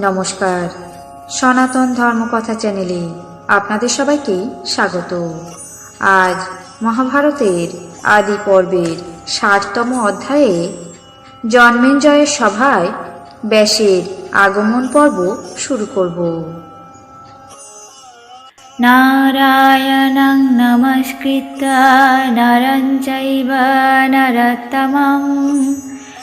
নমস্কার। সনাতন ধর্মকথা চ্যানেলে আপনাদের সবাইকে স্বাগত। আজ মহাভারতের আদি পর্বের ষাটতম অধ্যায়ে জন্মেঞ্জয়ের সভায় ব্যাসের আগমন পর্ব শুরু করব। নারায়ণং নমস্কৃত নরঞ্চৈব নরতমম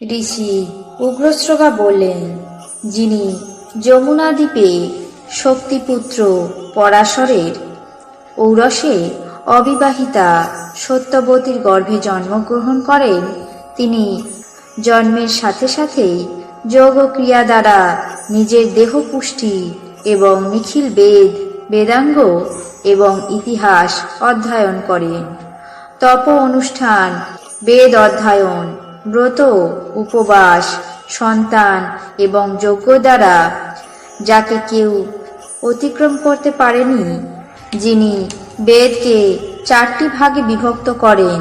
ঋষি উগ্রশ্রবা বললেন, যিনি যমুনা দ্বীপে শক্তিপুত্র পরাশরের ঔরসে অবিবাহিতা সত্যবতীর গর্ভে জন্মগ্রহণ করেন, তিনি জন্মের সাথে সাথেই যোগ ক্রিয়া দ্বারা নিজের দেহ পুষ্টি এবং নিখিল বেদ, বেদাঙ্গ এবং ইতিহাস অধ্যয়ন করেন। তপ অনুষ্ঠান বেদ অধ্যয়ন ব্রত, উপবাস, সন্তান এবং যজ্ঞ দ্বারা যাকে কেউ অতিক্রম করতে পারেনি, যিনি বেদকে চারটি ভাগে বিভক্ত করেন,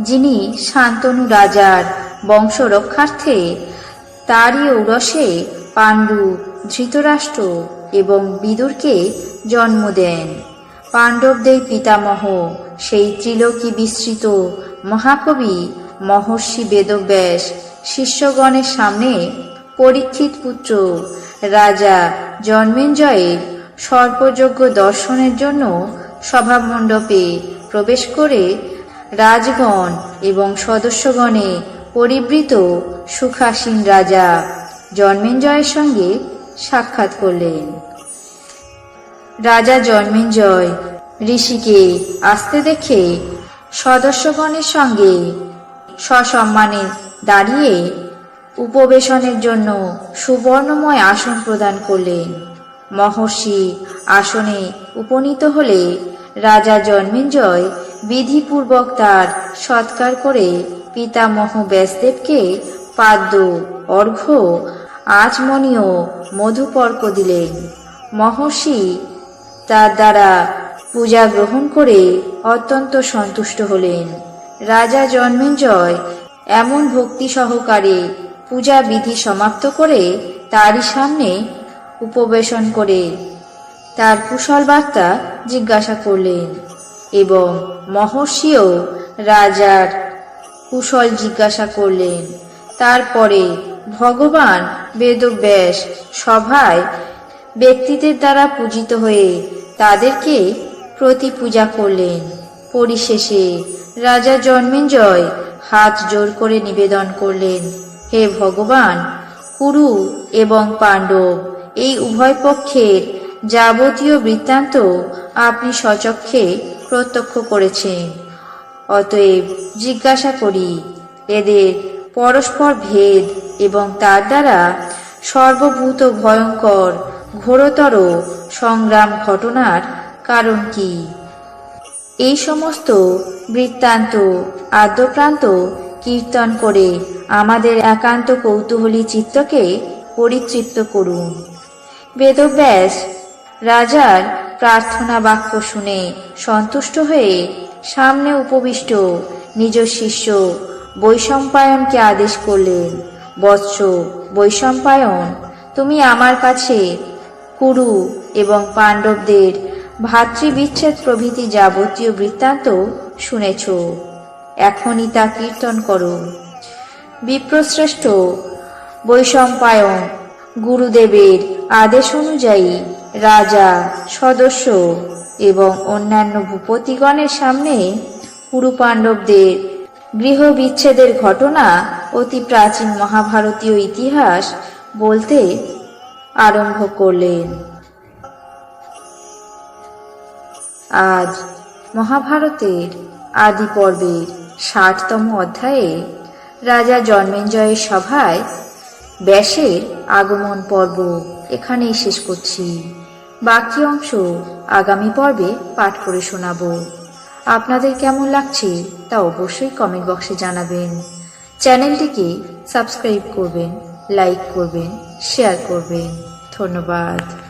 যিনি শান্তনু রাজার বংশ রক্ষার্থে তারই ঔরসে পাণ্ডু ধৃতরাষ্ট্র এবং বিদুরকে জন্ম দেন। পাণ্ডবদের পিতামহ সেই ত্রিলোকী বিস্তৃত মহাকবি মহর্ষি বেদব্যাস, শিষ্যগণের সামনে পরীক্ষিত পুত্র। রাজা জন্মেঞ্জয়ের সর্পযজ্ঞ দর্শনের জন্য সভামণ্ডপে প্রবেশ করে রাজগণ এবং সদস্যগণে পরিবৃত সুখাসীন রাজা জন্মেঞ্জয়ের সঙ্গে সাক্ষাৎ করলেন। রাজা জন্মেঞ্জয় ঋষিকে আসতে দেখে সদস্যগণের সঙ্গে সসম্মানে দাঁড়িয়ে উপবেশনের জন্য সুবর্ণময় আসন প্রদান করলেন। মহর্ষি আসনে উপনীত হলে রাজা জন্মেঞ্জয় বিধিপূর্বক তার সৎকার করে পিতামহ ব্যাসদেবকে পাদ্য, অর্ঘ্য, আচমনীয় মধুপর্ক দিলেন। মহর্ষি তার দ্বারা পূজা গ্রহণ করে অত্যন্ত সন্তুষ্ট হলেন। রাজা জন্মেঞ্জয় এমন ভক্তি সহকারে পূজা বিধি সমাপ্ত করে তারই সামনে উপবেশন করে। তার কুশল বার্তা জিজ্ঞাসা করলেন, এবং মহর্ষিও রাজার কুশল জিজ্ঞাসা করলেন। তারপরে ভগবান বেদব্যাস সভায় ব্যক্তিদের দ্বারা পূজিত হয়ে তাদেরকে প্রতি পূজা করলেন। পরিশেষে রাজা জন্মেঞ্জয় হাত জোর করে নিবেদন করলেন, হে ভগবান, কুরু এবং পাণ্ডব, এই উভয় পক্ষের যাবতীয় বৃত্তান্ত আপনি সচক্ষে প্রত্যক্ষ করেছেন। অতএব জিজ্ঞাসা করি, এদের পরস্পর ভেদ এবং তার দ্বারা সর্বভূত ভয়ঙ্কর ঘোরতর সংগ্রাম ঘটনার কারণ কি? এই সমস্ত বৃত্তান্ত, আদ্যপ্রান্ত কীর্তন করে আমাদের একান্ত কৌতূহলী চিত্তকে পরিতৃপ্ত করুন। বেদব্যাস রাজার প্রার্থনা বাক্য শুনে সন্তুষ্ট হয়ে সামনে উপবিষ্ট নিজ শিষ্য বৈশম্পায়নকে আদেশ করলেন, বৎস বৈশম্পায়ন, তুমি আমার কাছে কুরু এবং পাণ্ডবদের ভাতৃবিচ্ছেদ প্রভৃতি যাবতীয় বৃত্তান্ত শুনেছ। এখনই তা কীর্তন করো। বিপ্রশ্রেষ্ঠ, বৈশম্পায়ন, গুরুদেবের আদেশ অনুযায়ী রাজা, সদস্য এবং অন্যান্য ভূপতিগণের সামনে কুরু পাণ্ডবদের গৃহ বিচ্ছেদের ঘটনা অতি প্রাচীন মহাভারতীয় ইতিহাস বলতে আরম্ভ করলেন। আজ মহাভারতের আদি পর্বের ষাটতম অধ্যায়ে রাজা জন্মেঞ্জয়ের সভায় ব্যাসের আগমন পর্ব এখানেই শেষ করছি। বাকি অংশ আগামী পর্বে পাঠ করে শোনাবো। আপনাদের কেমন লাগছে তা অবশ্যই কমেন্ট বক্সে জানাবেন। চ্যানেলটিকে সাবস্ক্রাইব করবেন, লাইক করবেন, শেয়ার করবেন। ধন্যবাদ।